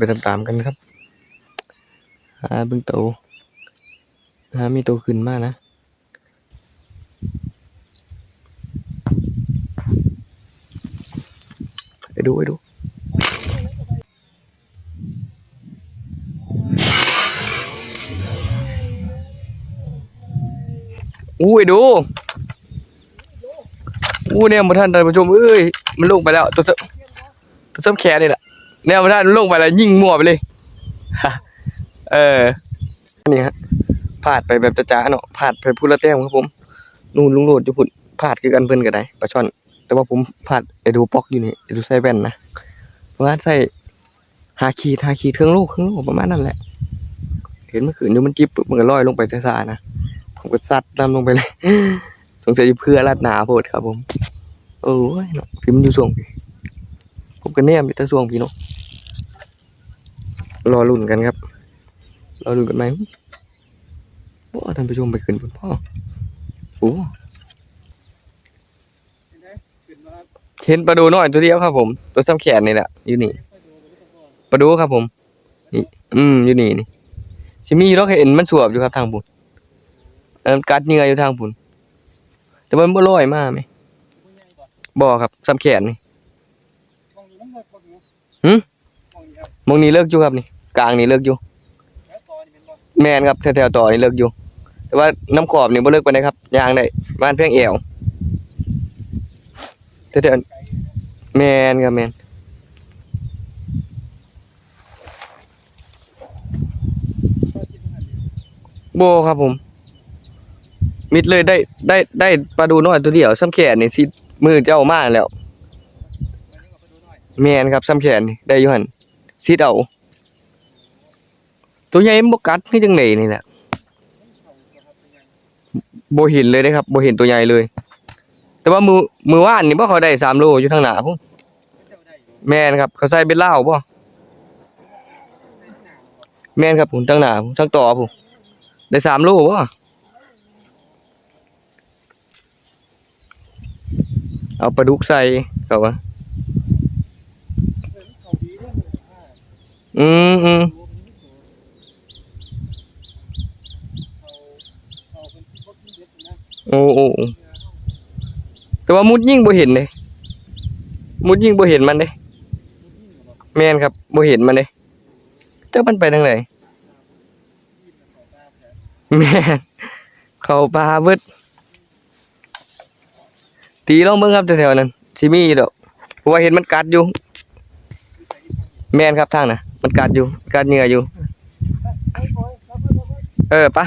ไปตามๆกันครับ หาเบิ่งโตหามีโตขึ้นมากนะไปดูไปดูอุ้ยดูอู้เนี่ยมาท่านท่านผู้ชมเอ้ย มันลงไปแล้ว ตัวเสตัวเสมแขนนี่แหละ เนี่ยมาท่านมันลงไปแล้วยิงมั่วไปเลยเออนี่ฮะพาดไปแบบจ้าๆเนาะพาดไปพูดละแต้มครับผมนู่นลุงโหลดอยู่พุ่นพาดคือกันเพิ่นก็ได้ปลาช่อน แต่ว่าผมพาดไอดูปอกอยู่นี่ไอดูใส่แว่นนะประมาใส่หาขีดหาขีดเครื่องลูกเครื่องลูกประมาณนั้นแหละ เห็นเมื่อคืนอยู่มันจิบปุ๊บมันก็ลอยลงไปซ่าๆนะผมก็ซัดน้ำลงไปเลยสงสัยเพื่อลัดหนาโพดครับผม โอ้ยเนาะพี่มันอยู่ส่ง ผมก็แนมอยู่แต่ส่วงพี่เนาะรอลุ้นกันครับ รอลุ้นกันไหมโอ้ท่านผู้ชมไปขึ้นบนพ่อโอ้เห็นปลาดูน้อยตัวเดียวครับผม ตัวซ้ำแขนนี่แหละอยู่นี่ปลาดูครับผมนี่อืมอยู่นี่นี่สิมีอยู่แล้วเห็นมันสวบอยู่ครับทางบุญอันนั้นกัดเหงื่ออยู่ทางบุญแต่วันบ่ลอยมากไหมบ่อครับซ้ำแขนนี่ มองนี้มันเลิกคนอยู่หึมองนี้ครับมองนี้เลิกอยู่ครับนี่กลางนี่เลิกอยู่แล้วตอนนี้เป็นบ่แมนครับแถวๆต่อนี่เลิกอยู่ แต่ว่าน้ำขอบนี่บ่เลิกไปานใดครับยางได้บ้านเพียงเอวแถวไกลนะๆแมนครับแมนก็คิดว่าหันดีโบครับผม มิดเลยได้ได้ได้ปลาดูน้อยตัวเดียวซ้ำแขนนี่สิมือเจ้ามาแล้ว มันยังเอาไปดูหน่อย แมนครับซ้ำแขนได้อยู่หั่นสิเอาตัวใหญ่บกัดคือจังไดนี่แหละเขาตัวครับเห็นเลยเด้ครับโบเห็นตัวใหญ่เลย แต่ว่ามือมือว่านนี่บ่เขาได้3โลอยู่ทางหนาพุ่นเจ้แมนครับ เขาใส่เป็นเหล้าบ่าบ่แม่นครับผมทางหนาผมทางต่อผมได้3โลบ่เอาปลาดุกใส่เขาว่า ด็ดนะโอ้โอ้โอ้แต่ว่ามุดยิ่งบ่เห็นเด้มุดยิ่งบ่เห็นมันเด้นี่เหรอแมนครับบ่เห็นมันเด้จักมันไปทางไหนเขาตาแมนเขาป่าเบิดตีลองเบิ่งครับแถวๆนั้นสิมี่ดอกเพราะว่าเห็นมันกัดอยู่ แมนครับทางน่ะ มันกัดอยู่กัดเหงื่ออยู่ เออปะ